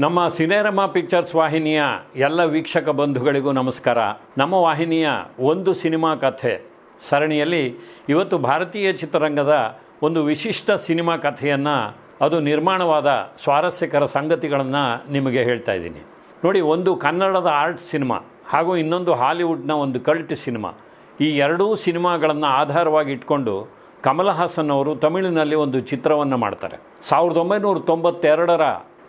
ನಮ್ಮ ಸಿನೇರಮಾ ಪಿಕ್ಚರ್ಸ್ ವಾಹಿನಿಯ ಎಲ್ಲ ವೀಕ್ಷಕ ಬಂಧುಗಳಿಗೂ ನಮಸ್ಕಾರ. ನಮ್ಮ ವಾಹಿನಿಯ ಒಂದು ಸಿನಿಮಾ ಕಥೆ ಸರಣಿಯಲ್ಲಿ ಇವತ್ತು ಭಾರತೀಯ ಚಿತ್ರರಂಗದ ಒಂದು ವಿಶಿಷ್ಟ ಸಿನಿಮಾ ಕಥೆಯನ್ನು, ಅದು ನಿರ್ಮಾಣವಾದ ಸ್ವಾರಸ್ಯಕರ ಸಂಗತಿಗಳನ್ನು ನಿಮಗೆ ಹೇಳ್ತಾ ಇದ್ದೀನಿ. ನೋಡಿ, ಒಂದು ಕನ್ನಡದ ಆರ್ಟ್ ಸಿನಿಮಾ ಹಾಗೂ ಇನ್ನೊಂದು ಹಾಲಿವುಡ್ನ ಒಂದು ಕಲ್ಟ್ ಸಿನಿಮಾ, ಈ ಎರಡೂ ಸಿನಿಮಾಗಳನ್ನು ಆಧಾರವಾಗಿ ಇಟ್ಕೊಂಡು ಕಮಲ್ ಹಾಸನ್ ಅವರು ತಮಿಳಿನಲ್ಲಿ ಒಂದು ಚಿತ್ರವನ್ನು ಮಾಡ್ತಾರೆ. ಸಾವಿರದ ಒಂಬೈನೂರ ತೊಂಬತ್ತೆರಡರ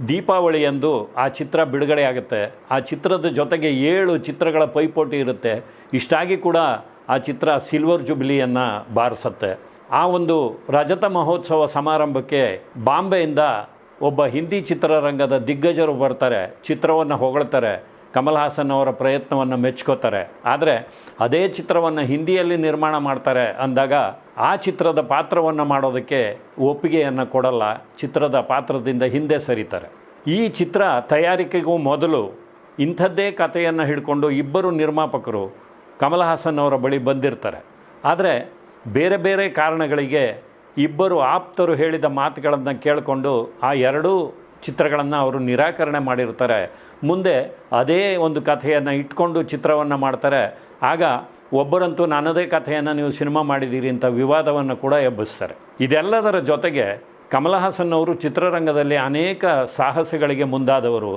ದೀಪಾವಳಿಯಂದು ಆ ಚಿತ್ರ ಬಿಡುಗಡೆಯಾಗುತ್ತೆ ಆ ಚಿತ್ರದ ಜೊತೆಗೆ ಏಳು ಚಿತ್ರಗಳ ಪೈಪೋಟಿ ಇರುತ್ತೆ. ಇಷ್ಟಾಗಿ ಕೂಡ ಆ ಚಿತ್ರ ಸಿಲ್ವರ್ ಜುಬ್ಲಿಯನ್ನು ಬಾರಿಸುತ್ತೆ. ಆ ಒಂದು ರಜತ ಮಹೋತ್ಸವ ಸಮಾರಂಭಕ್ಕೆ ಬಾಂಬೆಯಿಂದ ಒಬ್ಬ ಹಿಂದಿ ಚಿತ್ರರಂಗದ ದಿಗ್ಗಜರು ಬರ್ತಾರೆ. ಚಿತ್ರವನ್ನು ಹೊಗಳ್ತಾರೆ. ಕಮಲ್ ಹಾಸನ್ ಅವರ ಪ್ರಯತ್ನವನ್ನು ಮೆಚ್ಕೋತಾರೆ. ಆದರೆ ಅದೇ ಚಿತ್ರವನ್ನು ಹಿಂದಿಯಲ್ಲಿ ನಿರ್ಮಾಣ ಮಾಡ್ತಾರೆ ಅಂದಾಗ ಆ ಚಿತ್ರದ ಪಾತ್ರವನ್ನು ಮಾಡೋದಕ್ಕೆ ಒಪ್ಪಿಗೆಯನ್ನು ಕೊಡಲ್ಲ, ಚಿತ್ರದ ಪಾತ್ರದಿಂದ ಹಿಂದೆ ಸರಿತಾರೆ. ಈ ಚಿತ್ರ ತಯಾರಿಕೆಗೂ ಮೊದಲು ಇಂಥದ್ದೇ ಕಥೆಯನ್ನು ಹಿಡ್ಕೊಂಡು ಇಬ್ಬರು ನಿರ್ಮಾಪಕರು ಕಮಲ್ ಹಾಸನ್ ಅವರ ಬಳಿ ಬಂದಿರ್ತಾರೆ. ಆದರೆ ಬೇರೆ ಬೇರೆ ಕಾರಣಗಳಿಗೆ ಇಬ್ಬರು ಆಪ್ತರು ಹೇಳಿದ ಮಾತುಗಳನ್ನು ಕೇಳಿಕೊಂಡು ಆ ಎರಡೂ ಚಿತ್ರಗಳನ್ನು ಅವರು ನಿರಾಕರಣೆ ಮಾಡಿರ್ತಾರೆ. ಮುಂದೆ ಅದೇ ಒಂದು ಕಥೆಯನ್ನು ಇಟ್ಕೊಂಡು ಚಿತ್ರವನ್ನು ಮಾಡ್ತಾರೆ. ಆಗ ಒಬ್ಬರಂತೂ ನನ್ನದೇ ಕಥೆಯನ್ನು ನೀವು ಸಿನಿಮಾ ಮಾಡಿದ್ದೀರಿ ಅಂತ ವಿವಾದವನ್ನು ಕೂಡ ಎಬ್ಬಿಸ್ತಾರೆ. ಇದೆಲ್ಲದರ ಜೊತೆಗೆ ಕಮಲ್ ಹಾಸನ್ ಅವರು ಚಿತ್ರರಂಗದಲ್ಲಿ ಅನೇಕ ಸಾಹಸಗಳಿಗೆ ಮುಂದಾದವರು.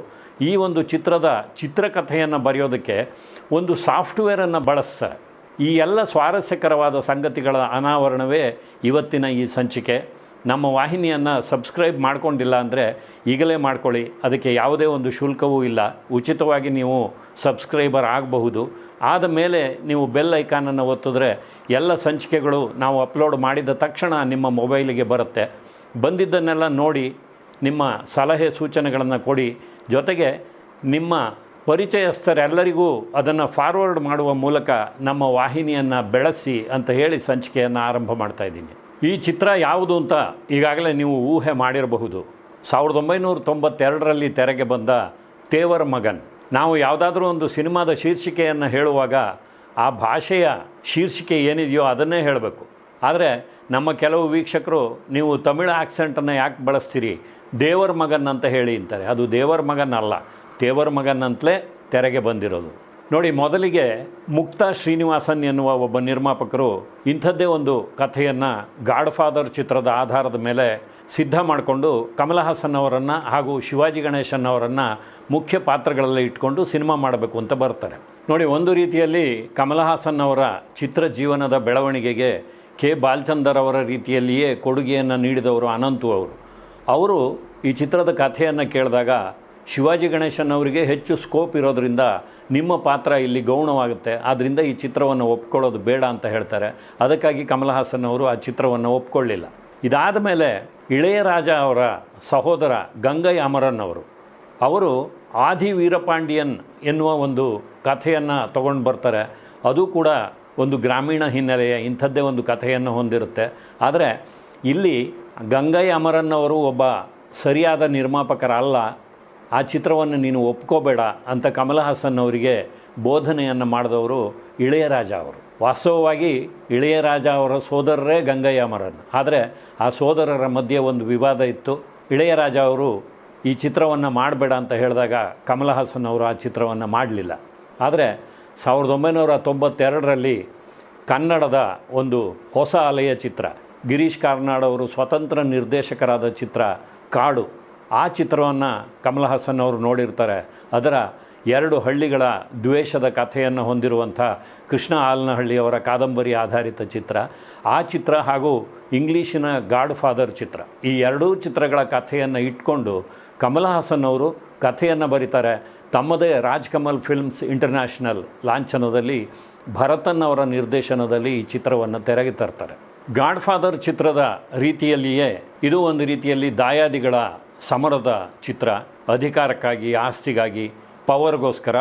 ಈ ಒಂದು ಚಿತ್ರದ ಚಿತ್ರಕಥೆಯನ್ನು ಬರೆಯೋದಕ್ಕೆ ಒಂದು ಸಾಫ್ಟ್ವೇರನ್ನು ಬಳಸ್ತಾರೆ. ಈ ಎಲ್ಲ ಸ್ವಾರಸ್ಯಕರವಾದ ಸಂಗತಿಗಳ ಅನಾವರಣವೇ ಇವತ್ತಿನ ಈ ಸಂಚಿಕೆ. ನಮ್ಮ ವಾಹಿನಿಯನ್ನು ಸಬ್ಸ್ಕ್ರೈಬ್ ಮಾಡ್ಕೊಂಡಿಲ್ಲ ಅಂದರೆ ಈಗಲೇ ಮಾಡ್ಕೊಳ್ಳಿ. ಅದಕ್ಕೆ ಯಾವುದೇ ಒಂದು ಶುಲ್ಕವೂ ಇಲ್ಲ. ಉಚಿತವಾಗಿ ನೀವು ಸಬ್ಸ್ಕ್ರೈಬರ್ ಆಗಬಹುದು. ಆದ ಮೇಲೆ ನೀವು ಬೆಲ್ ಐಕಾನನ್ನು ಒತ್ತಿದ್ರೆ ಎಲ್ಲ ಸಂಚಿಕೆಗಳು ನಾವು ಅಪ್ಲೋಡ್ ಮಾಡಿದ ತಕ್ಷಣ ನಿಮ್ಮ ಮೊಬೈಲಿಗೆ ಬರುತ್ತೆ. ಬಂದಿದ್ದನ್ನೆಲ್ಲ ನೋಡಿ ನಿಮ್ಮ ಸಲಹೆ ಸೂಚನೆಗಳನ್ನು ಕೊಡಿ. ಜೊತೆಗೆ ನಿಮ್ಮ ಪರಿಚಯಸ್ಥರೆಲ್ಲರಿಗೂ ಅದನ್ನು ಫಾರ್ವರ್ಡ್ ಮಾಡುವ ಮೂಲಕ ನಮ್ಮ ವಾಹಿನಿಯನ್ನು ಬೆಳೆಸಿ ಅಂತ ಹೇಳಿ ಸಂಚಿಕೆಯನ್ನು ಆರಂಭ ಮಾಡ್ತಾ ಇದ್ದೀನಿ. ಈ ಚಿತ್ರ ಯಾವುದು ಅಂತ ಈಗಾಗಲೇ ನೀವು ಊಹೆ ಮಾಡಿರಬಹುದು. ಸಾವಿರದ ಒಂಬೈನೂರ ತೊಂಬತ್ತೆರಡರಲ್ಲಿ ತೆರೆಗೆ ಬಂದ ತೇವರ್ ಮಗನ್. ನಾವು ಯಾವುದಾದ್ರೂ ಒಂದು ಸಿನಿಮಾದ ಶೀರ್ಷಿಕೆಯನ್ನು ಹೇಳುವಾಗ ಆ ಭಾಷೆಯ ಶೀರ್ಷಿಕೆ ಏನಿದೆಯೋ ಅದನ್ನೇ ಹೇಳಬೇಕು. ಆದರೆ ನಮ್ಮ ಕೆಲವು ವೀಕ್ಷಕರು, ನೀವು ತಮಿಳು ಆಕ್ಸೆಂಟನ್ನು ಯಾಕೆ ಬಳಸ್ತೀರಿ? ದೇವರ ಮಗನ್ ಅಂತ ಹೇಳಿ ಅಂತಾರೆ. ಅದು ದೇವರ ಮಗನ್ ಅಲ್ಲ. ತೇವರ್ ಮಗನ್ ಅಂತಲೇ ತೆರೆಗೆ ಬಂದಿರೋದು. ನೋಡಿ, ಮೊದಲಿಗೆ ಮುಕ್ತ ಶ್ರೀನಿವಾಸನ್ ಎನ್ನುವ ಒಬ್ಬ ನಿರ್ಮಾಪಕರು ಇಂಥದ್ದೇ ಒಂದು ಕಥೆಯನ್ನು ಗಾಡ್ ಫಾದರ್ ಚಿತ್ರದ ಆಧಾರದ ಮೇಲೆ ಸಿದ್ಧ ಮಾಡಿಕೊಂಡು ಕಮಲಹಾಸನ್ ಅವರನ್ನು ಹಾಗೂ ಶಿವಾಜಿ ಗಣೇಶನ್ ಅವರನ್ನು ಮುಖ್ಯ ಪಾತ್ರಗಳಲ್ಲಿ ಇಟ್ಕೊಂಡು ಸಿನಿಮಾ ಮಾಡಬೇಕು ಅಂತ ಬರ್ತಾರೆ. ನೋಡಿ, ಒಂದು ರೀತಿಯಲ್ಲಿ ಕಮಲಹಾಸನ್ ಅವರ ಚಿತ್ರ ಜೀವನದ ಬೆಳವಣಿಗೆಗೆ ಕೆ. ಬಾಲ್ಚಂದರ್ ಅವರ ರೀತಿಯಲ್ಲಿಯೇ ಕೊಡುಗೆಯನ್ನು ನೀಡಿದವರು ಅನಂತು ಅವರು. ಅವರು ಈ ಚಿತ್ರದ ಕಥೆಯನ್ನು ಕೇಳಿದಾಗ ಶಿವಾಜಿ ಗಣೇಶನ್ ಅವರಿಗೆ ಹೆಚ್ಚು ಸ್ಕೋಪ್ ಇರೋದರಿಂದ ನಿಮ್ಮ ಪಾತ್ರ ಇಲ್ಲಿ ಗೌಣವಾಗುತ್ತೆ. ಆದ್ದರಿಂದ ಈ ಚಿತ್ರವನ್ನು ಒಪ್ಕೊಳ್ಳೋದು ಬೇಡ ಅಂತ ಹೇಳ್ತಾರೆ. ಅದಕ್ಕಾಗಿ ಕಮಲ್ ಹಾಸನ್ ಅವರು ಆ ಚಿತ್ರವನ್ನು ಒಪ್ಕೊಳ್ಳಿಲ್ಲ. ಇದಾದ ಮೇಲೆ ಇಳೆಯರಾಜ ಅವರ ಸಹೋದರ ಗಂಗೈ ಅಮರನ್ ಅವರು ಅವರು ಆದಿ ವೀರಪಾಂಡಿಯನ್ ಎನ್ನುವ ಒಂದು ಕಥೆಯನ್ನು ತಗೊಂಡು ಬರ್ತಾರೆ. ಅದು ಕೂಡ ಒಂದು ಗ್ರಾಮೀಣ ಹಿನ್ನೆಲೆಯ, ಇಂಥದ್ದೇ ಒಂದು ಕಥೆಯನ್ನು ಹೊಂದಿರುತ್ತೆ. ಆದರೆ ಇಲ್ಲಿ ಗಂಗೈ ಅಮರನ್ ಅವರು ಒಬ್ಬ ಸರಿಯಾದ ನಿರ್ಮಾಪಕರಲ್ಲ. ಆ ಚಿತ್ರವನ್ನು ನೀನು ಒಪ್ಕೋಬೇಡ ಅಂತ ಕಮಲ್ ಹಾಸನ್ ಅವರಿಗೆ ಬೋಧನೆಯನ್ನು ಮಾಡಿದವರು ಇಳೆಯರಾಜ ಅವರು. ವಾಸ್ತವವಾಗಿ ಇಳೆಯರಾಜ ಅವರ ಸೋದರರೇ ಗಂಗಯ್ಯ ಅಮರನ್ ಆದರೆ ಆ ಸೋದರರ ಮಧ್ಯೆ ಒಂದು ವಿವಾದ ಇತ್ತು. ಇಳೆಯರಾಜ ಅವರು ಈ ಚಿತ್ರವನ್ನು ಮಾಡಬೇಡ ಅಂತ ಹೇಳಿದಾಗ ಕಮಲ್ ಹಾಸನ್ ಅವರು ಆ ಚಿತ್ರವನ್ನು ಮಾಡಲಿಲ್ಲ. ಆದರೆ ಸಾವಿರದ ಒಂಬೈನೂರ ತೊಂಬತ್ತೆರಡರಲ್ಲಿ ಕನ್ನಡದ ಒಂದು ಹೊಸ ಅಲೆಯ ಚಿತ್ರ, ಗಿರೀಶ್ ಕಾರ್ನಾಡ್ ಅವರು ಸ್ವತಂತ್ರ ನಿರ್ದೇಶಕರಾದ ಚಿತ್ರ ಕಾಡು. ಆ ಚಿತ್ರವನ್ನು ಕಮಲ್ ಹಾಸನ್ ಅವರು ನೋಡಿರ್ತಾರೆ. ಅದರ ಎರಡು ಹಳ್ಳಿಗಳ ದ್ವೇಷದ ಕಥೆಯನ್ನು ಹೊಂದಿರುವಂಥ ಕೃಷ್ಣ ಆಲನಹಳ್ಳಿಯವರ ಕಾದಂಬರಿ ಆಧಾರಿತ ಚಿತ್ರ. ಆ ಚಿತ್ರ ಹಾಗೂ ಇಂಗ್ಲೀಷಿನ ಗಾಡ್ ಫಾದರ್ ಚಿತ್ರ. ಈ ಎರಡೂ ಚಿತ್ರಗಳ ಕಥೆಯನ್ನು ಇಟ್ಕೊಂಡು ಕಮಲ್ ಹಾಸನ್ ಅವರು ಕಥೆಯನ್ನು ಬರೀತಾರೆ. ತಮ್ಮದೇ ರಾಜ್ ಕಮಲ್ ಫಿಲ್ಮ್ಸ್ ಇಂಟರ್ನ್ಯಾಷನಲ್ ಲಾಂಛನದಲ್ಲಿ ಭರತನ್ ಅವರ ನಿರ್ದೇಶನದಲ್ಲಿ ಈ ಚಿತ್ರವನ್ನು ತೆರೆಗೆ ತರ್ತಾರೆ. ಗಾಡ್ ಫಾದರ್ ಚಿತ್ರದ ರೀತಿಯಲ್ಲಿಯೇ ಇದು ಒಂದು ರೀತಿಯಲ್ಲಿ ದಾಯಾದಿಗಳ ಸಮರದ ಚಿತ್ರ, ಅಧಿಕಾರಕ್ಕಾಗಿ, ಆಸ್ತಿಗಾಗಿ, ಪವರ್ಗೋಸ್ಕರ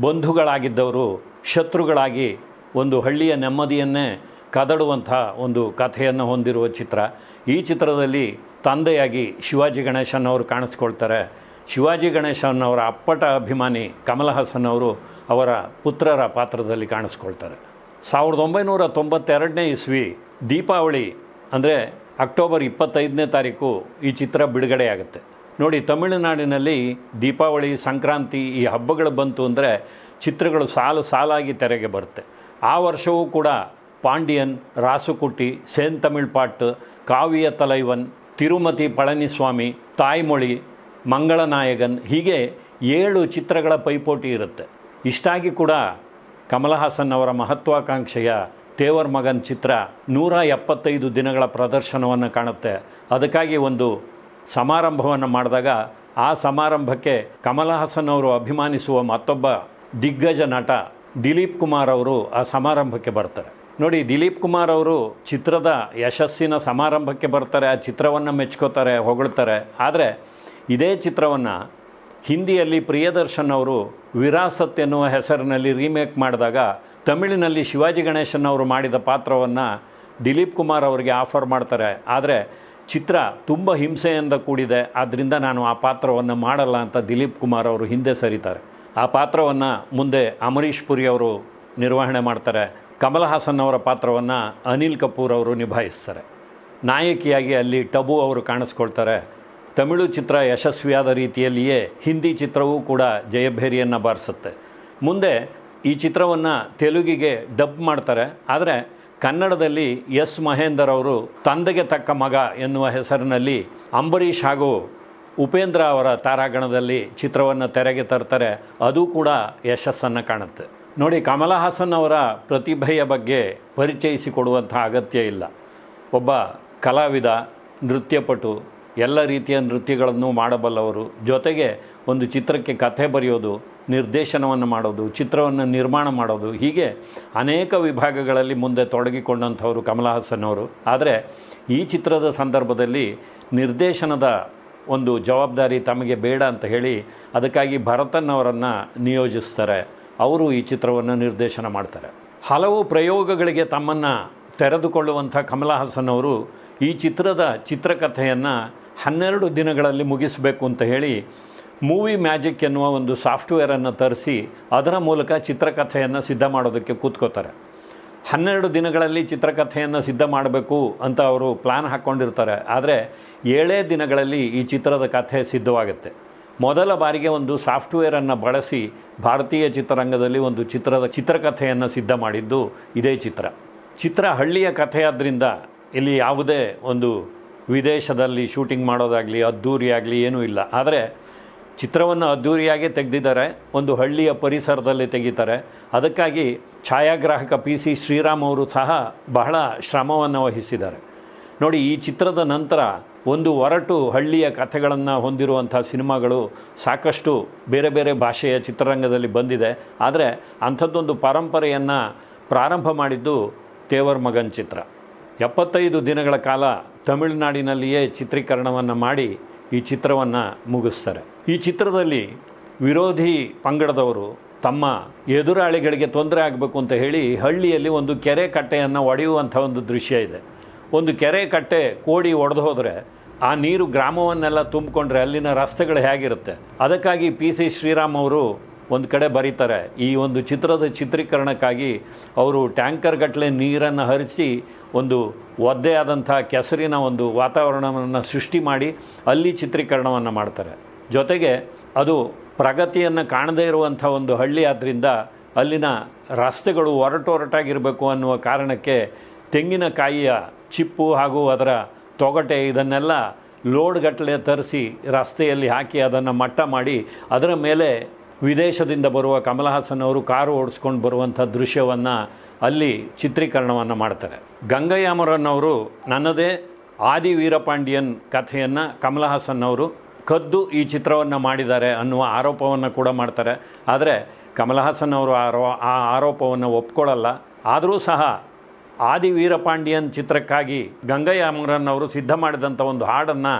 ಬಂಧುಗಳಾಗಿದ್ದವರು ಶತ್ರುಗಳಾಗಿ ಒಂದು ಹಳ್ಳಿಯ ನೆಮ್ಮದಿಯನ್ನೇ ಕದಡುವಂಥ ಒಂದು ಕಥೆಯನ್ನು ಹೊಂದಿರುವ ಚಿತ್ರ. ಈ ಚಿತ್ರದಲ್ಲಿ ತಂದೆಯಾಗಿ ಶಿವಾಜಿ ಗಣೇಶನ್ ಅವರು ಕಾಣಿಸ್ಕೊಳ್ತಾರೆ. ಶಿವಾಜಿ ಗಣೇಶನ್ ಅವರ ಅಪ್ಪಟ ಅಭಿಮಾನಿ ಕಮಲ್ ಹಾಸನ್ ಅವರು ಅವರ ಪುತ್ರರ ಪಾತ್ರದಲ್ಲಿ ಕಾಣಿಸ್ಕೊಳ್ತಾರೆ. ಸಾವಿರದ ಒಂಬೈನೂರ ತೊಂಬತ್ತೆರಡನೇ ಇಸ್ವಿ ದೀಪಾವಳಿ, ಅಂದರೆ ಅಕ್ಟೋಬರ್ ಇಪ್ಪತ್ತೈದನೇ ತಾರೀಕು ಈ ಚಿತ್ರ ಬಿಡುಗಡೆಯಾಗುತ್ತೆ. ನೋಡಿ, ತಮಿಳುನಾಡಿನಲ್ಲಿ ದೀಪಾವಳಿ, ಸಂಕ್ರಾಂತಿ ಈ ಹಬ್ಬಗಳು ಬಂತು ಅಂದರೆ ಚಿತ್ರಗಳು ಸಾಲು ಸಾಲಾಗಿ ತೆರೆಗೆ ಬರುತ್ತೆ. ಆ ವರ್ಷವೂ ಕೂಡ ಪಾಂಡಿಯನ್ ರಾಸುಕುಟ್ಟಿ ಸೇನ್ ತಮಿಳ್ ಪಾಟ್, ಕಾವ್ಯ ತಲೈವನ್, ತಿರುಮತಿ ಪಳನಿಸ್ವಾಮಿ, ತಾಯ್ಮೊಳಿ ಮಂಗಳನಾಯಕನ್ ಹೀಗೆ ಏಳು ಚಿತ್ರಗಳ ಪೈಪೋಟಿ ಇರುತ್ತೆ. ಇಷ್ಟಾಗಿ ಕೂಡ ಕಮಲಹಾಸನ್ ಅವರ ಮಹತ್ವಾಕಾಂಕ್ಷೆಯ ತೇವರ್ ಮಗನ್ ಚಿತ್ರ ನೂರ ಎಪ್ಪತ್ತೈದು ದಿನಗಳ ಪ್ರದರ್ಶನವನ್ನು ಕಾಣುತ್ತೆ. ಅದಕ್ಕಾಗಿ ಒಂದು ಸಮಾರಂಭವನ್ನು ಮಾಡಿದಾಗ ಆ ಸಮಾರಂಭಕ್ಕೆ ಕಮಲ್ ಹಾಸನ್ ಅವರು ಅಭಿಮಾನಿಸುವ ಮತ್ತೊಬ್ಬ ದಿಗ್ಗಜ ನಟ ದಿಲೀಪ್ ಕುಮಾರ್ ಅವರು ಆ ಸಮಾರಂಭಕ್ಕೆ ಬರ್ತಾರೆ. ನೋಡಿ, ದಿಲೀಪ್ ಕುಮಾರ್ ಅವರು ಚಿತ್ರದ ಯಶಸ್ಸಿನ ಸಮಾರಂಭಕ್ಕೆ ಬರ್ತಾರೆ, ಆ ಚಿತ್ರವನ್ನು ಮೆಚ್ಕೋತಾರೆ, ಹೊಗಳ್ತಾರೆ. ಆದರೆ ಇದೇ ಚಿತ್ರವನ್ನು ಹಿಂದಿಯಲ್ಲಿ ಪ್ರಿಯದರ್ಶನ್ ಅವರು ವಿರಾಸತ್ ಎನ್ನುವ ಹೆಸರಿನಲ್ಲಿ ರೀಮೇಕ್ ಮಾಡಿದಾಗ ತಮಿಳಿನಲ್ಲಿ ಶಿವಾಜಿ ಗಣೇಶನ್ ಅವರು ಮಾಡಿದ ಪಾತ್ರವನ್ನು ದಿಲೀಪ್ ಕುಮಾರ್ ಅವರಿಗೆ ಆಫರ್ ಮಾಡ್ತಾರೆ. ಆದರೆ ಚಿತ್ರ ತುಂಬ ಹಿಂಸೆಯಿಂದ ಕೂಡಿದೆ. ಆದ್ದರಿಂದ ನಾನು ಆ ಪಾತ್ರವನ್ನು ಮಾಡಲ್ಲ ಅಂತ ದಿಲೀಪ್ ಕುಮಾರ್ ಅವರು ಹಿಂದೆ ಸರಿತಾರೆ. ಆ ಪಾತ್ರವನ್ನು ಮುಂದೆ ಅಮರೀಶ್ ಪುರಿ ಅವರು ನಿರ್ವಹಣೆ ಮಾಡ್ತಾರೆ. ಕಮಲ್ ಹಾಸನ್ ಅವರ ಪಾತ್ರವನ್ನು ಅನಿಲ್ ಕಪೂರ್ ಅವರು ನಿಭಾಯಿಸ್ತಾರೆ. ನಾಯಕಿಯಾಗಿ ಅಲ್ಲಿ ಟಬು ಅವರು ಕಾಣಿಸ್ಕೊಳ್ತಾರೆ. ತಮಿಳು ಚಿತ್ರ ಯಶಸ್ವಿಯಾದ ರೀತಿಯಲ್ಲಿಯೇ ಹಿಂದಿ ಚಿತ್ರವೂ ಕೂಡ ಜಯಭೇರಿಯನ್ನು ಬಾರಿಸುತ್ತೆ. ಮುಂದೆ ಈ ಚಿತ್ರವನ್ನು ತೆಲುಗಿಗೆ ಡಬ್ ಮಾಡ್ತಾರೆ. ಆದರೆ ಕನ್ನಡದಲ್ಲಿ ಎಸ್ ಮಹೇಂದರ್ ಅವರು ತಂದೆಗೆ ತಕ್ಕ ಮಗ ಎನ್ನುವ ಹೆಸರಿನಲ್ಲಿ ಅಂಬರೀಷ್ ಹಾಗೂ ಉಪೇಂದ್ರ ಅವರ ತಾರಾಗಣದಲ್ಲಿ ಚಿತ್ರವನ್ನು ತೆರೆಗೆ ತರ್ತಾರೆ. ಅದು ಕೂಡ ಯಶಸ್ಸನ್ನು ಕಾಣುತ್ತೆ. ನೋಡಿ, ಕಮಲ ಹಾಸನ್ ಅವರ ಪ್ರತಿಭೆಯ ಬಗ್ಗೆ ಪರಿಚಯಿಸಿಕೊಡುವಂಥ ಅಗತ್ಯ ಇಲ್ಲ. ಒಬ್ಬ ಕಲಾವಿದ, ನೃತ್ಯಪಟು ಎಲ್ಲ ರೀತಿಯ ನೃತ್ಯಗಳನ್ನು ಮಾಡಬಲ್ಲವರು. ಜೊತೆಗೆ ಒಂದು ಚಿತ್ರಕ್ಕೆ ಕಥೆ ಬರೆಯೋದು, ನಿರ್ದೇಶನವನ್ನು ಮಾಡೋದು, ಚಿತ್ರವನ್ನು ನಿರ್ಮಾಣ ಮಾಡೋದು, ಹೀಗೆ ಅನೇಕ ವಿಭಾಗಗಳಲ್ಲಿ ಮುಂದೆ ತೊಡಗಿಕೊಂಡಂಥವರು ಕಮಲ ಹಾಸನ್ ಅವರು. ಆದರೆ ಈ ಚಿತ್ರದ ಸಂದರ್ಭದಲ್ಲಿ ನಿರ್ದೇಶನದ ಒಂದು ಜವಾಬ್ದಾರಿ ತಮಗೆ ಬೇಡ ಅಂತ ಹೇಳಿ ಅದಕ್ಕಾಗಿ ಭರತನ್ ಅವರನ್ನು ನಿಯೋಜಿಸ್ತಾರೆ. ಅವರು ಈ ಚಿತ್ರವನ್ನು ನಿರ್ದೇಶನ ಮಾಡ್ತಾರೆ. ಹಲವು ಪ್ರಯೋಗಗಳಿಗೆ ತಮ್ಮನ್ನು ತೆರೆದುಕೊಳ್ಳುವಂಥ ಕಮಲ ಹಾಸನ್ ಅವರು ಈ ಚಿತ್ರದ ಚಿತ್ರಕಥೆಯನ್ನು ಹನ್ನೆರಡು ದಿನಗಳಲ್ಲಿ ಮುಗಿಸಬೇಕು ಅಂತ ಹೇಳಿ ಮೂವಿ ಮ್ಯಾಜಿಕ್ ಎನ್ನುವ ಒಂದು ಸಾಫ್ಟ್ವೇರನ್ನು ತರಿಸಿ ಅದರ ಮೂಲಕ ಚಿತ್ರಕಥೆಯನ್ನು ಸಿದ್ಧ ಮಾಡೋದಕ್ಕೆ ಕೂತ್ಕೋತಾರೆ. ಹನ್ನೆರಡು ದಿನಗಳಲ್ಲಿ ಚಿತ್ರಕಥೆಯನ್ನು ಸಿದ್ಧ ಮಾಡಬೇಕು ಅಂತ ಅವರು ಪ್ಲ್ಯಾನ್ ಹಾಕ್ಕೊಂಡಿರ್ತಾರೆ ಆದರೆ ಏಳೇ ದಿನಗಳಲ್ಲಿ ಈ ಚಿತ್ರದ ಕಥೆ ಸಿದ್ಧವಾಗುತ್ತೆ. ಮೊದಲ ಬಾರಿಗೆ ಒಂದು ಸಾಫ್ಟ್ವೇರನ್ನು ಬಳಸಿ ಭಾರತೀಯ ಚಿತ್ರರಂಗದಲ್ಲಿ ಒಂದು ಚಿತ್ರದ ಚಿತ್ರಕಥೆಯನ್ನು ಸಿದ್ಧ ಮಾಡಿದ್ದು ಇದೇ ಚಿತ್ರ. ಚಿತ್ರ ಹಳ್ಳಿಯ ಕಥೆಯಾದ್ದರಿಂದ ಇಲ್ಲಿ ಯಾವುದೇ ಒಂದು ವಿದೇಶದಲ್ಲಿ ಶೂಟಿಂಗ್ ಮಾಡೋದಾಗಲಿ ಅದ್ಧೂರಿಯಾಗಲಿ ಏನೂ ಇಲ್ಲ. ಆದರೆ ಚಿತ್ರವನ್ನು ಅದ್ಧೂರಿಯಾಗೇ ತೆಗೆದಿದ್ದಾರೆ, ಒಂದು ಹಳ್ಳಿಯ ಪರಿಸರದಲ್ಲಿ ತೆಗಿತಾರೆ. ಅದಕ್ಕಾಗಿ ಛಾಯಾಗ್ರಾಹಕ ಪಿ ಸಿ ಶ್ರೀರಾಮ್ ಅವರು ಸಹ ಬಹಳ ಶ್ರಮವನ್ನು ವಹಿಸಿದ್ದಾರೆ. ನೋಡಿ, ಈ ಚಿತ್ರದ ನಂತರ ಒಂದು ಒರಟು ಹಳ್ಳಿಯ ಕಥೆಗಳನ್ನು ಹೊಂದಿರುವಂಥ ಸಿನಿಮಾಗಳು ಸಾಕಷ್ಟು ಬೇರೆ ಬೇರೆ ಭಾಷೆಯ ಚಿತ್ರರಂಗದಲ್ಲಿ ಬಂದಿದೆ. ಆದರೆ ಅಂಥದ್ದೊಂದು ಪರಂಪರೆಯನ್ನು ಪ್ರಾರಂಭ ಮಾಡಿದ್ದು ತೇವರ್ ಮಗನ್ ಚಿತ್ರ. ಎಪ್ಪತ್ತೈದು ದಿನಗಳ ಕಾಲ ತಮಿಳುನಾಡಿನಲ್ಲಿಯೇ ಚಿತ್ರೀಕರಣವನ್ನು ಮಾಡಿ ಈ ಚಿತ್ರವನ್ನು ಮುಗಿಸ್ತಾರೆ. ಈ ಚಿತ್ರದಲ್ಲಿ ವಿರೋಧಿ ಪಂಗಡದವರು ತಮ್ಮ ಎದುರಾಳಿಗಳಿಗೆ ತೊಂದರೆ ಆಗಬೇಕು ಅಂತ ಹೇಳಿ ಹಳ್ಳಿಯಲ್ಲಿ ಒಂದು ಕೆರೆ ಕಟ್ಟೆಯನ್ನು ಒಡೆಯುವಂಥ ಒಂದು ದೃಶ್ಯ ಇದೆ. ಒಂದು ಕೆರೆ ಕಟ್ಟೆ ಕೋಡಿ ಒಡೆದು ಹೋದರೆ ಆ ನೀರು ಗ್ರಾಮವನ್ನೆಲ್ಲ ತುಂಬಿಕೊಂಡ್ರೆ ಅಲ್ಲಿನ ರಸ್ತೆಗಳು ಹೇಗಿರುತ್ತೆ. ಅದಕ್ಕಾಗಿ ಪಿ ಸಿ ಶ್ರೀರಾಮ್ ಅವರು ಒಂದು ಕಡೆ ಬರೀತಾರೆ. ಈ ಒಂದು ಚಿತ್ರದ ಚಿತ್ರೀಕರಣಕ್ಕಾಗಿ ಅವರು ಟ್ಯಾಂಕರ್ ಗಟ್ಟಲೆ ನೀರನ್ನು ಹರಿಸಿ ಒಂದು ಒದ್ದೆಯಾದಂಥ ಕೆಸರಿನ ಒಂದು ವಾತಾವರಣವನ್ನು ಸೃಷ್ಟಿ ಮಾಡಿ ಅಲ್ಲಿ ಚಿತ್ರೀಕರಣವನ್ನು ಮಾಡ್ತಾರೆ. ಜೊತೆಗೆ ಅದು ಪ್ರಗತಿಯನ್ನು ಕಾಣದೇ ಇರುವಂಥ ಒಂದು ಹಳ್ಳಿ ಆದ್ದರಿಂದ ಅಲ್ಲಿನ ರಸ್ತೆಗಳು ಒರಟೊರಟಾಗಿರಬೇಕು ಅನ್ನುವ ಕಾರಣಕ್ಕೆ ತೆಂಗಿನಕಾಯಿಯ ಚಿಪ್ಪು ಹಾಗೂ ಅದರ ತೊಗಟೆ ಇದನ್ನೆಲ್ಲ ಲೋಡ್ಗಟ್ಟಲೆ ತರಿಸಿ ರಸ್ತೆಯಲ್ಲಿ ಹಾಕಿ ಅದನ್ನು ಮಟ್ಟ ಮಾಡಿ ಅದರ ಮೇಲೆ ವಿದೇಶದಿಂದ ಬರುವ ಕಮಲ್ ಹಾಸನ್ ಅವರು ಕಾರು ಓಡಿಸ್ಕೊಂಡು ಬರುವಂಥ ದೃಶ್ಯವನ್ನು ಅಲ್ಲಿ ಚಿತ್ರೀಕರಣವನ್ನು ಮಾಡ್ತಾರೆ. ಗಂಗಯ್ಯಮರನ್ ಅವರು ನನ್ನದೇ ಆದಿ ವೀರಪಾಂಡಿಯನ್ ಕಥೆಯನ್ನು ಕಮಲ್ ಹಾಸನ್ ಅವರು ಕದ್ದು ಈ ಚಿತ್ರವನ್ನು ಮಾಡಿದ್ದಾರೆ ಅನ್ನುವ ಆರೋಪವನ್ನು ಕೂಡ ಮಾಡ್ತಾರೆ. ಆದರೆ ಕಮಲ್ ಹಾಸನ್ ಅವರು ಆರೋ, ಆ ಆರೋಪವನ್ನು ಒಪ್ಕೊಳ್ಳಲ್ಲ. ಆದರೂ ಸಹ ಆದಿ ವೀರಪಾಂಡಿಯನ್ ಚಿತ್ರಕ್ಕಾಗಿ ಗಂಗಯ್ಯ ಅವರು ಸಿದ್ಧ ಮಾಡಿದಂಥ ಒಂದು ಹಾಡನ್ನು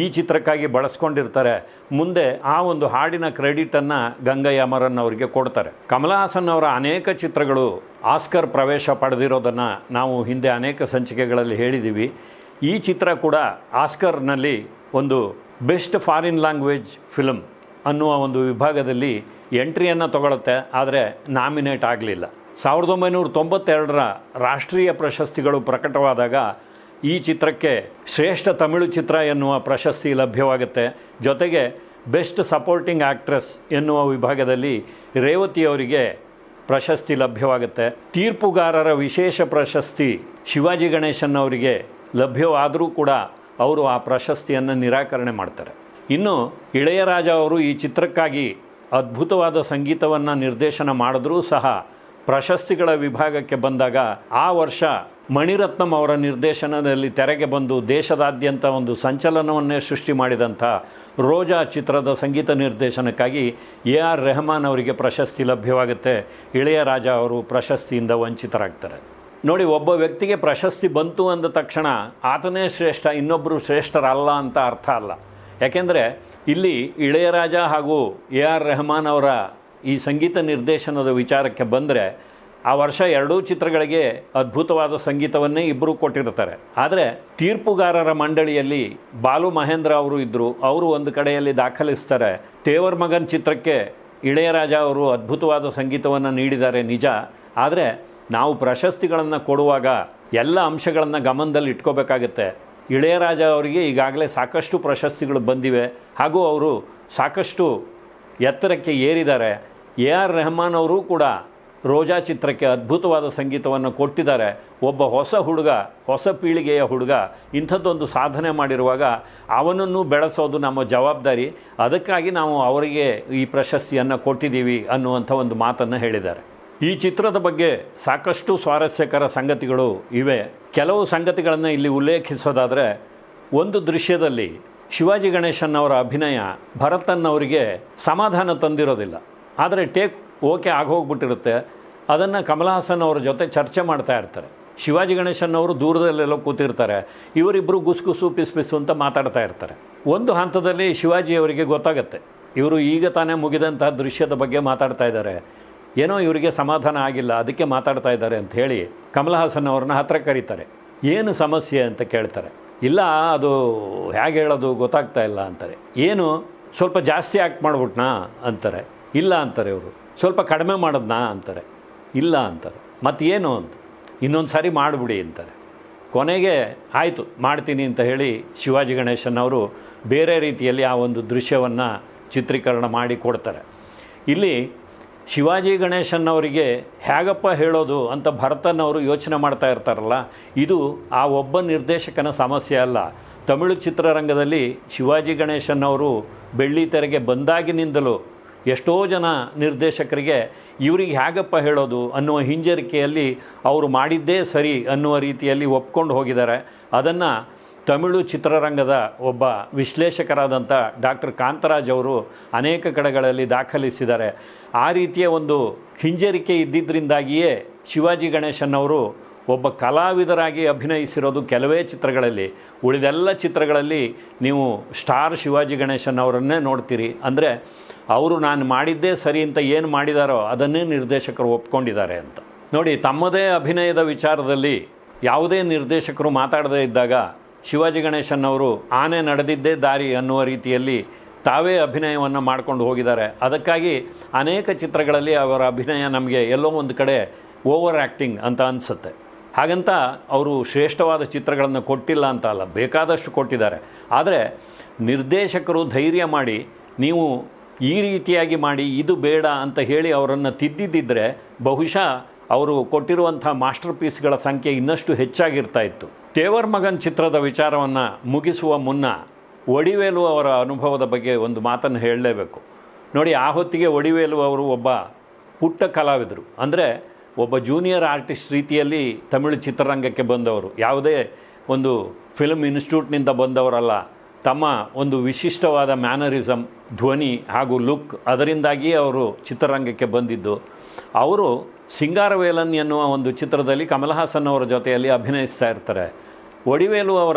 ಈ ಚಿತ್ರಕ್ಕಾಗಿ ಬಳಸ್ಕೊಂಡಿರ್ತಾರೆ. ಮುಂದೆ ಆ ಒಂದು ಹಾಡಿನ ಕ್ರೆಡಿಟನ್ನು ಗಂಗಯ್ಯ ಅಮರನ್ ಅವರಿಗೆ ಕೊಡ್ತಾರೆ. ಕಮಲ ಹಾಸನ್ ಅವರ ಅನೇಕ ಚಿತ್ರಗಳು ಆಸ್ಕರ್ ಪ್ರವೇಶ ಪಡೆದಿರೋದನ್ನು ನಾವು ಹಿಂದೆ ಅನೇಕ ಸಂಚಿಕೆಗಳಲ್ಲಿ ಹೇಳಿದ್ದೀವಿ ಈ ಚಿತ್ರ ಕೂಡ ಆಸ್ಕರ್ನಲ್ಲಿ ಒಂದು ಬೆಸ್ಟ್ ಫಾರಿನ್ ಲ್ಯಾಂಗ್ವೇಜ್ ಫಿಲಮ್ ಅನ್ನುವ ಒಂದು ವಿಭಾಗದಲ್ಲಿ ಎಂಟ್ರಿಯನ್ನು ತಗೊಳುತ್ತೆ, ಆದರೆ ನಾಮಿನೇಟ್ ಆಗಲಿಲ್ಲ. ಸಾವಿರದ ಒಂಬೈನೂರ ತೊಂಬತ್ತೆರಡರ ರಾಷ್ಟ್ರೀಯ ಪ್ರಶಸ್ತಿಗಳು ಪ್ರಕಟವಾದಾಗ ಈ ಚಿತ್ರಕ್ಕೆ ಶ್ರೇಷ್ಠ ತಮಿಳು ಚಿತ್ರ ಎನ್ನುವ ಪ್ರಶಸ್ತಿ ಲಭ್ಯವಾಗುತ್ತೆ. ಜೊತೆಗೆ ಬೆಸ್ಟ್ ಸಪೋರ್ಟಿಂಗ್ ಆಕ್ಟ್ರೆಸ್ ಎನ್ನುವ ವಿಭಾಗದಲ್ಲಿ ರೇವತಿಯವರಿಗೆ ಪ್ರಶಸ್ತಿ ಲಭ್ಯವಾಗುತ್ತೆ. ತೀರ್ಪುಗಾರರ ವಿಶೇಷ ಪ್ರಶಸ್ತಿ ಶಿವಾಜಿ ಗಣೇಶನ್ ಅವರಿಗೆ ಲಭ್ಯವಾದರೂ ಕೂಡ ಅವರು ಆ ಪ್ರಶಸ್ತಿಯನ್ನು ನಿರಾಕರಣೆ ಮಾಡ್ತಾರೆ. ಇನ್ನು ಇಳೆಯರಾಜ ಅವರು ಈ ಚಿತ್ರಕ್ಕಾಗಿ ಅದ್ಭುತವಾದ ಸಂಗೀತವನ್ನು ನಿರ್ದೇಶನ ಮಾಡಿದ್ರೂ ಸಹ ಪ್ರಶಸ್ತಿಗಳ ವಿಭಾಗಕ್ಕೆ ಬಂದಾಗ ಆ ವರ್ಷ ಮಣಿರತ್ನಂ ಅವರ ನಿರ್ದೇಶನದಲ್ಲಿ ತೆರೆಗೆ ಬಂದು ದೇಶದಾದ್ಯಂತ ಒಂದು ಸಂಚಲನವನ್ನೇ ಸೃಷ್ಟಿ ಮಾಡಿದಂಥ ರೋಜಾ ಚಿತ್ರದ ಸಂಗೀತ ನಿರ್ದೇಶನಕ್ಕಾಗಿ ಎ ಆರ್ ರೆಹಮಾನ್ ಅವರಿಗೆ ಪ್ರಶಸ್ತಿ ಲಭ್ಯವಾಗುತ್ತೆ. ಇಳೆಯರಾಜ ಅವರು ಪ್ರಶಸ್ತಿಯಿಂದ ವಂಚಿತರಾಗ್ತಾರೆ. ನೋಡಿ, ಒಬ್ಬ ವ್ಯಕ್ತಿಗೆ ಪ್ರಶಸ್ತಿ ಬಂತು ಅಂದ ತಕ್ಷಣ ಆತನೇ ಶ್ರೇಷ್ಠ ಇನ್ನೊಬ್ಬರು ಶ್ರೇಷ್ಠರಲ್ಲ ಅಂತ ಅರ್ಥ ಅಲ್ಲ. ಯಾಕೆಂದರೆ ಇಲ್ಲಿ ಇಳೆಯರಾಜ ಹಾಗೂ ಎ ಆರ್ ರೆಹಮಾನ್ ಅವರ ಈ ಸಂಗೀತ ನಿರ್ದೇಶನದ ವಿಚಾರಕ್ಕೆ ಬಂದರೆ ಆ ವರ್ಷ ಎರಡೂ ಚಿತ್ರಗಳಿಗೆ ಅದ್ಭುತವಾದ ಸಂಗೀತವನ್ನೇ ಇಬ್ಬರೂ ಕೊಟ್ಟಿರ್ತಾರೆ. ಆದರೆ ತೀರ್ಪುಗಾರರ ಮಂಡಳಿಯಲ್ಲಿ ಬಾಲು ಮಹೇಂದ್ರ ಅವರು ಇದ್ದರು ಅವರು ಒಂದು ಕಡೆಯಲ್ಲಿ ದಾಖಲಿಸ್ತಾರೆ, ತೇವರ್ ಮಗನ್ ಚಿತ್ರಕ್ಕೆ ಇಳೆಯರಾಜ ಅವರು ಅದ್ಭುತವಾದ ಸಂಗೀತವನ್ನು ನೀಡಿದ್ದಾರೆ ನಿಜ. ಆದರೆ ನಾವು ಪ್ರಶಸ್ತಿಗಳನ್ನು ಕೊಡುವಾಗ ಎಲ್ಲ ಅಂಶಗಳನ್ನು ಗಮನದಲ್ಲಿ ಇಟ್ಕೋಬೇಕಾಗತ್ತೆ. ಇಳೆಯರಾಜ ಅವರಿಗೆ ಈಗಾಗಲೇ ಸಾಕಷ್ಟು ಪ್ರಶಸ್ತಿಗಳು ಬಂದಿವೆ. ಹಾಗೂ ಅವರು ಸಾಕಷ್ಟು ಎತ್ತರಕ್ಕೆ ಏರಿದ್ದಾರೆ. ಎ ಆರ್ ರೆಹಮಾನ್ ಅವರು ಕೂಡ ರೋಜಾ ಚಿತ್ರಕ್ಕೆ ಅದ್ಭುತವಾದ ಸಂಗೀತವನ್ನು ಕೊಟ್ಟಿದ್ದಾರೆ. ಒಬ್ಬ ಹೊಸ ಹುಡುಗ, ಹೊಸ ಪೀಳಿಗೆಯ ಹುಡುಗ ಇಂಥದ್ದೊಂದು ಸಾಧನೆ ಮಾಡಿರುವಾಗ ಅವನನ್ನು ಬೆಳೆಸೋದು ನಮ್ಮ ಜವಾಬ್ದಾರಿ. ಅದಕ್ಕಾಗಿ ನಾವು ಅವರಿಗೆ ಈ ಪ್ರಶಸ್ತಿಯನ್ನು ಕೊಟ್ಟಿದ್ದೀವಿ ಅನ್ನುವಂಥ ಒಂದು ಮಾತನ್ನು ಹೇಳಿದ್ದಾರೆ. ಈ ಚಿತ್ರದ ಬಗ್ಗೆ ಸಾಕಷ್ಟು ಸ್ವಾರಸ್ಯಕರ ಸಂಗತಿಗಳು ಇವೆ. ಕೆಲವು ಸಂಗತಿಗಳನ್ನು ಇಲ್ಲಿ ಉಲ್ಲೇಖಿಸೋದಾದರೆ, ಒಂದು ದೃಶ್ಯದಲ್ಲಿ ಶಿವಾಜಿ ಗಣೇಶನ್ ಅವರ ಅಭಿನಯ ಭರತನ್ ಅವರಿಗೆ ಸಮಾಧಾನ ತಂದಿರೋದಿಲ್ಲ. ಆದರೆ ಟೇಕ್ ಓಕೆ ಆಗೋಗ್ಬಿಟ್ಟಿರುತ್ತೆ ಅದನ್ನು ಕಮಲಹಾಸನ್ ಅವ್ರ ಜೊತೆ ಚರ್ಚೆ ಮಾಡ್ತಾ ಇರ್ತಾರೆ. ಶಿವಾಜಿ ಗಣೇಶನ್ ಅವರು ದೂರದಲ್ಲೆಲ್ಲ ಕೂತಿರ್ತಾರೆ. ಇವರಿಬ್ಬರು ಗುಸುಗುಸು ಪಿಸ್ ಪಿಸು ಅಂತ ಮಾತಾಡ್ತಾ ಇರ್ತಾರೆ. ಒಂದು ಹಂತದಲ್ಲಿ ಶಿವಾಜಿ ಅವರಿಗೆ ಗೊತ್ತಾಗತ್ತೆ. ಇವರು ಈಗ ತಾನೇ ಮುಗಿದಂತಹ ದೃಶ್ಯದ ಬಗ್ಗೆ ಮಾತಾಡ್ತಾ ಇದ್ದಾರೆ. ಏನೋ ಇವರಿಗೆ ಸಮಾಧಾನ ಆಗಿಲ್ಲ, ಅದಕ್ಕೆ ಮಾತಾಡ್ತಾ ಇದ್ದಾರೆ ಅಂತ ಹೇಳಿ ಕಮಲಹಾಸನ್ ಅವ್ರನ್ನ ಹತ್ರ ಕರೀತಾರೆ. ಏನು ಸಮಸ್ಯೆ ಅಂತ ಕೇಳ್ತಾರೆ. ಇಲ್ಲ, ಅದು ಹೇಗೆ ಹೇಳೋದು ಗೊತ್ತಾಗ್ತಾ ಇಲ್ಲ ಅಂತಾರೆ. ಏನು, ಸ್ವಲ್ಪ ಜಾಸ್ತಿ ಆ್ಯಕ್ಟ್ ಮಾಡ್ಬಿಟ್ನಾ ಅಂತಾರೆ. ಇಲ್ಲ ಅಂತಾರೆ ಇವರು. ಸ್ವಲ್ಪ ಕಡಿಮೆ ಮಾಡೋದ್ನಾ ಅಂತಾರೆ. ಇಲ್ಲ ಅಂತಾರೆ. ಮತ್ತೇನು ಅಂತ. ಇನ್ನೊಂದು ಸಾರಿ ಮಾಡಿಬಿಡಿ ಅಂತಾರೆ. ಕೊನೆಗೆ ಆಯಿತು, ಮಾಡ್ತೀನಿ ಅಂತ ಹೇಳಿ ಶಿವಾಜಿ ಗಣೇಶನ್ ಅವರು ಬೇರೆ ರೀತಿಯಲ್ಲಿ ಆ ಒಂದು ದೃಶ್ಯವನ್ನು ಚಿತ್ರೀಕರಣ ಮಾಡಿ ಕೊಡ್ತಾರೆ. ಇಲ್ಲಿ ಶಿವಾಜಿ ಗಣೇಶನ್ ಅವರಿಗೆ ಹೇಗಪ್ಪ ಹೇಳೋದು ಅಂತ ಭರತನ್ ಅವರು ಯೋಚನೆ ಮಾಡ್ತಾ ಇರ್ತಾರಲ್ಲ, ಇದು ಆ ಒಬ್ಬ ನಿರ್ದೇಶಕನ ಸಮಸ್ಯೆ ಅಲ್ಲ. ತಮಿಳು ಚಿತ್ರರಂಗದಲ್ಲಿ ಶಿವಾಜಿ ಗಣೇಶನ್ ಅವರು ಬೆಳ್ಳಿ ತೆರೆಗೆ ಬಂದಾಗಿನಿಂದಲೂ ಎಷ್ಟೋ ಜನ ನಿರ್ದೇಶಕರಿಗೆ ಇವರಿಗೆ ಹೇಗಪ್ಪ ಹೇಳೋದು ಅನ್ನುವ ಹಿಂಜರಿಕೆಯಲ್ಲಿ ಅವರು ಮಾಡಿದ್ದೇ ಸರಿ ಅನ್ನುವ ರೀತಿಯಲ್ಲಿ ಒಪ್ಕೊಂಡು ಹೋಗಿದ್ದಾರೆ. ಅದನ್ನು ತಮಿಳು ಚಿತ್ರರಂಗದ ಒಬ್ಬ ವಿಶ್ಲೇಷಕರಾದಂಥ ಡಾಕ್ಟರ್ ಕಾಂತರಾಜ್ ಅವರು ಅನೇಕ ಕಡೆಗಳಲ್ಲಿ ದಾಖಲಿಸಿದ್ದಾರೆ. ಆ ರೀತಿಯ ಒಂದು ಹಿಂಜರಿಕೆ ಇದ್ದಿದ್ದರಿಂದಾಗಿಯೇ ಶಿವಾಜಿ ಗಣೇಶನ್ ಅವರು ಒಬ್ಬ ಕಲಾವಿದರಾಗಿ ಅಭಿನಯಿಸಿರೋದು ಕೆಲವೇ ಚಿತ್ರಗಳಲ್ಲಿ. ಉಳಿದೆಲ್ಲ ಚಿತ್ರಗಳಲ್ಲಿ ನೀವು ಸ್ಟಾರ್ ಶಿವಾಜಿ ಗಣೇಶನ್ ಅವರನ್ನೇ ನೋಡ್ತೀರಿ. ಅಂದರೆ ಅವರು ನಾನು ಮಾಡಿದ್ದೇ ಸರಿ ಅಂತ ಏನು ಮಾಡಿದಾರೋ ಅದನ್ನೇ ನಿರ್ದೇಶಕರು ಒಪ್ಕೊಂಡಿದ್ದಾರೆ ಅಂತ. ನೋಡಿ, ತಮ್ಮದೇ ಅಭಿನಯದ ವಿಚಾರದಲ್ಲಿ ಯಾವುದೇ ನಿರ್ದೇಶಕರು ಮಾತಾಡದೇ ಇದ್ದಾಗ ಶಿವಾಜಿ ಗಣೇಶನ್ ಅವರು ಆನೆ ನಡೆದಿದ್ದೇ ದಾರಿ ಅನ್ನುವ ರೀತಿಯಲ್ಲಿ ತಾವೇ ಅಭಿನಯವನ್ನು ಮಾಡ್ಕೊಂಡು ಹೋಗಿದ್ದಾರೆ. ಅದಕ್ಕಾಗಿ ಅನೇಕ ಚಿತ್ರಗಳಲ್ಲಿ ಅವರ ಅಭಿನಯ ನಮಗೆ ಎಲ್ಲೋ ಒಂದು ಕಡೆ ಓವರ್ ಆ್ಯಕ್ಟಿಂಗ್ ಅಂತ ಅನಿಸುತ್ತೆ. ಹಾಗಂತ ಅವರು ಶ್ರೇಷ್ಠವಾದ ಚಿತ್ರಗಳನ್ನು ಕೊಟ್ಟಿಲ್ಲ ಅಂತ ಅಲ್ಲ, ಬೇಕಾದಷ್ಟು ಕೊಟ್ಟಿದ್ದಾರೆ. ಆದರೆ ನಿರ್ದೇಶಕರು ಧೈರ್ಯ ಮಾಡಿ, ನೀವು ಈ ರೀತಿಯಾಗಿ ಮಾಡಿ, ಇದು ಬೇಡ ಅಂತ ಹೇಳಿ ಅವರನ್ನು ತಿದ್ದಿದ್ದಿದ್ರೆ ಬಹುಶಃ ಅವರು ಕೊಟ್ಟಿರುವಂಥ ಮಾಸ್ಟರ್ ಪೀಸ್ಗಳ ಸಂಖ್ಯೆ ಇನ್ನಷ್ಟು ಹೆಚ್ಚಾಗಿರ್ತಾ ಇತ್ತು. ತೇವರ್ ಮಗನ್ ಚಿತ್ರದ ವಿಚಾರವನ್ನು ಮುಗಿಸುವ ಮುನ್ನ ಒಡಿವೇಲು ಅವರ ಅನುಭವದ ಬಗ್ಗೆ ಒಂದು ಮಾತನ್ನು ಹೇಳಲೇಬೇಕು. ನೋಡಿ, ಆ ಹೊತ್ತಿಗೆ ಒಡಿವೇಲು ಅವರು ಒಬ್ಬ ಪುಟ್ಟ ಕಲಾವಿದರು. ಅಂದರೆ ಒಬ್ಬ ಜೂನಿಯರ್ ಆರ್ಟಿಸ್ಟ್ ರೀತಿಯಲ್ಲಿ ತಮಿಳು ಚಿತ್ರರಂಗಕ್ಕೆ ಬಂದವರು. ಯಾವುದೇ ಒಂದು ಫಿಲ್ಮ್ ಇನ್ಸ್ಟಿಟ್ಯೂಟ್ನಿಂದ ಬಂದವರಲ್ಲ. ತಮ್ಮ ಒಂದು ವಿಶಿಷ್ಟವಾದ ಮ್ಯಾನರಿಸಮ್ ಧ್ವನಿ ಹಾಗೂ ಲುಕ್ ಅದರಿಂದಾಗಿಯೇ ಅವರು ಚಿತ್ರರಂಗಕ್ಕೆ ಬಂದಿದ್ದು. ಅವರು ಸಿಂಗಾರವೇಲನ್ ಎನ್ನುವ ಒಂದು ಚಿತ್ರದಲ್ಲಿ ಕಮಲ್ ಹಾಸನ್ ಅವರ ಜೊತೆಯಲ್ಲಿ ಅಭಿನಯಿಸ್ತಾ ಇರ್ತಾರೆ. ಒಡಿವೇಲು ಅವರ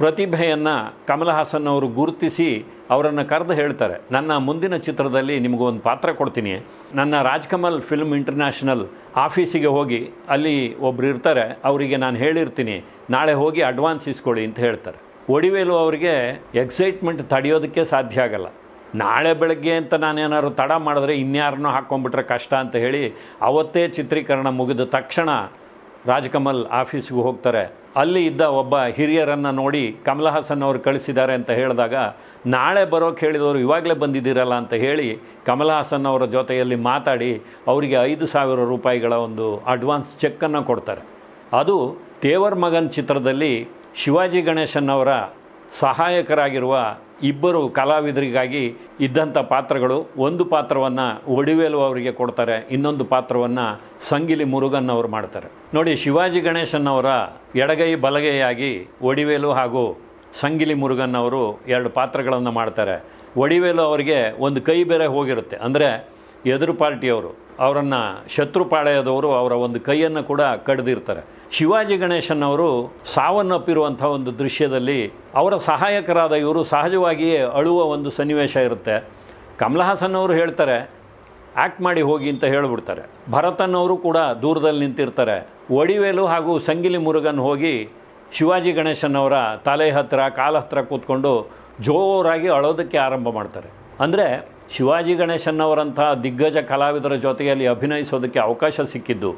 ಪ್ರತಿಭೆಯನ್ನು ಕಮಲ್ ಹಾಸನ್ ಅವರು ಗುರುತಿಸಿ ಅವರನ್ನು ಕರೆದು ಹೇಳ್ತಾರೆ. ನನ್ನ ಮುಂದಿನ ಚಿತ್ರದಲ್ಲಿ ನಿಮಗೊಂದು ಪಾತ್ರ ಕೊಡ್ತೀನಿ. ನನ್ನ ರಾಜ್ಕಮಲ್ ಫಿಲ್ಮ್ ಇಂಟರ್ನ್ಯಾಷನಲ್ ಆಫೀಸಿಗೆ ಹೋಗಿ ಅಲ್ಲಿ ಒಬ್ರು ಇರ್ತಾರೆ. ಅವರಿಗೆ ನಾನು ಹೇಳಿರ್ತೀನಿ, ನಾಳೆ ಹೋಗಿ ಅಡ್ವಾನ್ಸ್ ಇಸ್ಕೊಳ್ಳಿ ಅಂತ ಹೇಳ್ತಾರೆ. ಒಡಿವೇಲು ಅವರಿಗೆ ಎಕ್ಸೈಟ್ಮೆಂಟ್ ತಡೆಯೋದಕ್ಕೆ ಸಾಧ್ಯ ಆಗಲ್ಲ. ನಾಳೆ ಬೆಳಗ್ಗೆ ಅಂತ ನಾನೇನಾದ್ರು ತಡ ಮಾಡಿದ್ರೆ ಇನ್ಯಾರನ್ನೋ ಹಾಕ್ಕೊಂಡ್ಬಿಟ್ರೆ ಕಷ್ಟ ಅಂತ ಹೇಳಿ ಅವತ್ತೇ ಚಿತ್ರೀಕರಣ ಮುಗಿದ ತಕ್ಷಣ ರಾಜ್ಕಮಲ್ ಆಫೀಸ್ಗೆ ಹೋಗ್ತಾರೆ. ಅಲ್ಲಿ ಇದ್ದ ಒಬ್ಬ ಹಿರಿಯರನ್ನು ನೋಡಿ ಕಮಲ ಹಾಸನ್ ಅವರು ಕಳಿಸಿದ್ದಾರೆ ಅಂತ ಹೇಳಿದಾಗ, ನಾಳೆ ಬರೋಕ್ಕೆ ಹೇಳಿದವರು ಇವಾಗಲೇ ಬಂದಿದ್ದೀರಲ್ಲ ಅಂತ ಹೇಳಿ ಕಮಲ ಹಾಸನ್ ಅವರ ಜೊತೆಯಲ್ಲಿ ಮಾತಾಡಿ ಅವರಿಗೆ ಐದು ಸಾವಿರ ರೂಪಾಯಿಗಳ ಒಂದು ಅಡ್ವಾನ್ಸ್ ಚೆಕ್ಕನ್ನು ಕೊಡ್ತಾರೆ. ಅದು ತೇವರ್ ಮಗನ್ ಚಿತ್ರದಲ್ಲಿ ಶಿವಾಜಿ ಗಣೇಶನ್ ಅವರ ಸಹಾಯಕರಾಗಿರುವ ಇಬ್ಬರು ಕಲಾವಿದರಿಗಾಗಿ ಇದ್ದಂಥ ಪಾತ್ರಗಳು, ಒಂದು ಪಾತ್ರವನ್ನು ಒಡಿವೇಲು ಅವರಿಗೆ ಕೊಡ್ತಾರೆ, ಇನ್ನೊಂದು ಪಾತ್ರವನ್ನು ಸಂಗಿಲಿ ಮುರುಗನ್ ಅವರು ಮಾಡ್ತಾರೆ. ನೋಡಿ, ಶಿವಾಜಿ ಗಣೇಶನ್ ಅವರ ಎಡಗೈ ಬಲಗೈಯಾಗಿ ಒಡಿವೇಲು ಹಾಗೂ ಸಂಗಿಲಿ ಮುರುಗನ್ ಅವರು ಎರಡು ಪಾತ್ರಗಳನ್ನು ಮಾಡ್ತಾರೆ. ಒಡಿವೇಲು ಅವರಿಗೆ ಒಂದು ಕೈ ಬೇರೆ ಹೋಗಿರುತ್ತೆ. ಅಂದರೆ ಎದುರು ಪಾರ್ಟಿಯವರು, ಅವರನ್ನು ಶತ್ರುಪಾಳ್ಯದವರು ಅವರ ಒಂದು ಕೈಯನ್ನು ಕೂಡ ಕಡ್ದಿರ್ತಾರೆ. ಶಿವಾಜಿ ಗಣೇಶನ್ ಅವರು ಸಾವನ್ನಪ್ಪಿರುವಂಥ ಒಂದು ದೃಶ್ಯದಲ್ಲಿ ಅವರ ಸಹಾಯಕರಾದ ಇವರು ಸಹಜವಾಗಿಯೇ ಅಳುವ ಒಂದು ಸನ್ನಿವೇಶ ಇರುತ್ತೆ. ಕಮಲಹಾಸನ್ ಅವರು ಹೇಳ್ತಾರೆ ಆ್ಯಕ್ಟ್ ಮಾಡಿ ಹೋಗಿ ಅಂತ ಹೇಳಿಬಿಡ್ತಾರೆ. ಭರತನ್ ಅವರು ಕೂಡ ದೂರದಲ್ಲಿ ನಿಂತಿರ್ತಾರೆ. ಒಡಿವೇಲು ಹಾಗೂ ಸಂಗಿಲಿ ಮುರುಗನ್ ಹೋಗಿ ಶಿವಾಜಿ ಗಣೇಶನ್ ಅವರ ತಲೆ ಹತ್ತಿರ ಕಾಲ ಹತ್ತಿರ ಕೂತ್ಕೊಂಡು ಜೋರಾಗಿ ಅಳೋದಕ್ಕೆ ಆರಂಭ ಮಾಡ್ತಾರೆ. ಅಂದರೆ ಶಿವಾಜಿ ಅವರಂಥ ದಿಗ್ಗಜ ಕಲಾವಿದರ ಜೊತೆಯಲ್ಲಿ ಅಭಿನಯಿಸೋದಕ್ಕೆ ಅವಕಾಶ ಸಿಕ್ಕಿದ್ದು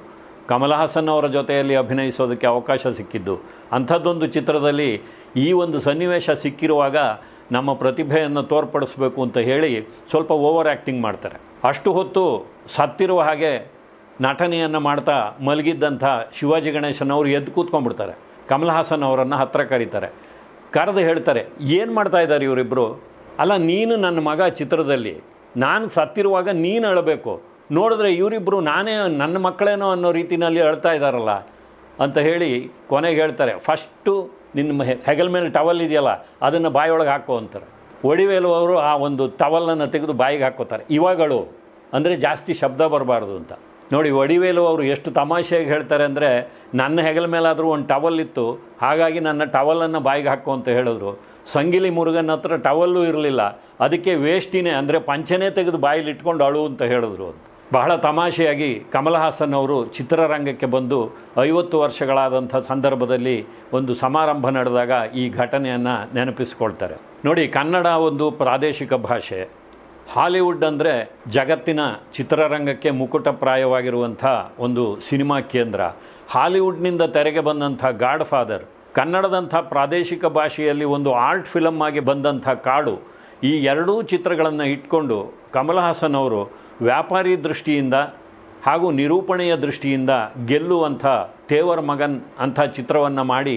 ಕಮಲ ಹಾಸನ್ ಅವರ ಜೊತೆಯಲ್ಲಿ ಅಭಿನಯಿಸೋದಕ್ಕೆ ಅವಕಾಶ ಸಿಕ್ಕಿದ್ದು. ಅಂಥದ್ದೊಂದು ಚಿತ್ರದಲ್ಲಿ ಈ ಒಂದು ಸನ್ನಿವೇಶ ಸಿಕ್ಕಿರುವಾಗ ನಮ್ಮ ಪ್ರತಿಭೆಯನ್ನು ತೋರ್ಪಡಿಸಬೇಕು ಅಂತ ಹೇಳಿ ಸ್ವಲ್ಪ ಓವರ್ ಆ್ಯಕ್ಟಿಂಗ್ ಮಾಡ್ತಾರೆ. ಅಷ್ಟು ಹೊತ್ತು ಸತ್ತಿರುವ ಹಾಗೆ ನಟನೆಯನ್ನು ಮಾಡ್ತಾ ಮಲಗಿದ್ದಂಥ ಶಿವಾಜಿ ಗಣೇಶನ್ ಅವರು ಎದ್ದು ಕೂತ್ಕೊಂಡ್ಬಿಡ್ತಾರೆ. ಕಮಲ್ ಹಾಸನ್ ಅವರನ್ನು ಹತ್ತಿರ ಕರೀತಾರೆ. ಕರೆದು ಹೇಳ್ತಾರೆ, ಏನು ಮಾಡ್ತಾ ಇದ್ದಾರೆ ಇವರಿಬ್ಬರು ಅಲ್ಲ, ನೀನು ನನ್ನ ಮಗ ಚಿತ್ರದಲ್ಲಿ. ನಾನು ಸತ್ತಿರುವಾಗ ನೀನು ಅಳಬೇಕು. ನೋಡಿದ್ರೆ ಇವರಿಬ್ಬರು ನಾನೇ ನನ್ನ ಮಕ್ಕಳೇನೋ ಅನ್ನೋ ರೀತಿಯಲ್ಲಿ ಅಳ್ತಾ ಇದ್ದಾರಲ್ಲ ಅಂತ ಹೇಳಿ ಕೊನೆಗೆ ಹೇಳ್ತಾರೆ, ಫಸ್ಟು ನಿನ್ನ ಹೆಗಲ್ ಮೇಲೆ ಟವಲ್ ಇದೆಯಲ್ಲ, ಅದನ್ನು ಬಾಯಿಯೊಳಗೆ ಹಾಕೋ ಅಂತಾರೆ. ಒಡಿವೇಲುವವರು ಆ ಒಂದು ಟವಲನ್ನು ತೆಗೆದು ಬಾಯಿಗೆ ಹಾಕೋತಾರೆ. ಇವಾಗಳು, ಅಂದರೆ ಜಾಸ್ತಿ ಶಬ್ದ ಬರಬಾರ್ದು ಅಂತ. ನೋಡಿ ಒಡಿವೇಲು ಅವರು ಎಷ್ಟು ತಮಾಷೆಯಾಗಿ ಹೇಳ್ತಾರೆ ಅಂದರೆ, ನನ್ನ ಹೆಗಲ ಮೇಲಾದರೂ ಒಂದು ಟವಲ್ ಇತ್ತು, ಹಾಗಾಗಿ ನನ್ನ ಟವಲನ್ನು ಬಾಯಿಗೆ ಹಾಕು ಅಂತ ಹೇಳಿದ್ರು. ಸಂಗಿಲಿ ಮುರುಗನ್ ಹತ್ರ ಟವಲ್ಲು ಇರಲಿಲ್ಲ. ಅದಕ್ಕೆ ವೇಷ್ಟಿನೇ, ಅಂದರೆ ಪಂಚನೇ ತೆಗೆದು ಬಾಯಲ್ಲಿ ಇಟ್ಕೊಂಡು ಅಳು ಅಂತ ಹೇಳಿದ್ರು ಅಂತ. ಬಹಳ ತಮಾಷೆಯಾಗಿ ಕಮಲ್ ಹಾಸನ್ ಅವರು ಚಿತ್ರರಂಗಕ್ಕೆ ಬಂದು ಐವತ್ತು ವರ್ಷಗಳಾದಂಥ ಸಂದರ್ಭದಲ್ಲಿ ಒಂದು ಸಮಾರಂಭ ನಡೆದಾಗ ಈ ಘಟನೆಯನ್ನು ನೆನಪಿಸ್ಕೊಳ್ತಾರೆ. ನೋಡಿ, ಕನ್ನಡ ಒಂದು ಪ್ರಾದೇಶಿಕ ಭಾಷೆ. ಹಾಲಿವುಡ್ ಅಂದರೆ ಜಗತ್ತಿನ ಚಿತ್ರರಂಗಕ್ಕೆ ಮುಕುಟಪ್ರಾಯವಾಗಿರುವಂಥ ಒಂದು ಸಿನಿಮಾ ಕೇಂದ್ರ. ಹಾಲಿವುಡ್ನಿಂದ ತೆರೆಗೆ ಬಂದಂಥ ಗಾಡ್ ಫಾದರ್ ಕನ್ನಡದಂಥ ಪ್ರಾದೇಶಿಕ ಭಾಷೆಯಲ್ಲಿ ಒಂದು ಆರ್ಟ್ ಫಿಲಮ್ ಆಗಿ ಬಂದಂಥ ಕಾಡು, ಈ ಎರಡೂ ಚಿತ್ರಗಳನ್ನು ಇಟ್ಕೊಂಡು ಕಮಲ್ ಹಾಸನ್ ಅವರು ವ್ಯಾಪಾರಿ ದೃಷ್ಟಿಯಿಂದ ಹಾಗೂ ನಿರೂಪಣೆಯ ದೃಷ್ಟಿಯಿಂದ ಗೆಲ್ಲುವಂಥ ತೇವರ್ ಮಗನ್ ಅಂಥ ಚಿತ್ರವನ್ನು ಮಾಡಿ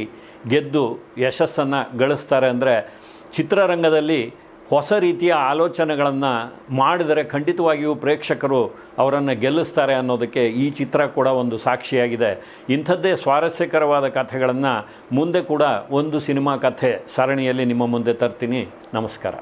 ಗೆದ್ದು ಯಶಸ್ಸನ್ನು ಗಳಿಸ್ತಾರೆ. ಅಂದರೆ ಚಿತ್ರರಂಗದಲ್ಲಿ ಹೊಸ ರೀತಿಯ ಆಲೋಚನೆಗಳನ್ನು ಮಾಡಿದರೆ ಖಂಡಿತವಾಗಿಯೂ ಪ್ರೇಕ್ಷಕರು ಅವರನ್ನು ಗೆಲ್ಲಿಸ್ತಾರೆ ಅನ್ನೋದಕ್ಕೆ ಈ ಚಿತ್ರ ಕೂಡ ಒಂದು ಸಾಕ್ಷಿಯಾಗಿದೆ. ಇಂಥದ್ದೇ ಸ್ವಾರಸ್ಯಕರವಾದ ಕಥೆಗಳನ್ನು ಮುಂದೆ ಕೂಡ ಒಂದು ಸಿನಿಮಾ ಕಥೆ ಸರಣಿಯಲ್ಲಿ ನಿಮ್ಮ ಮುಂದೆ ತರ್ತೀನಿ. ನಮಸ್ಕಾರ.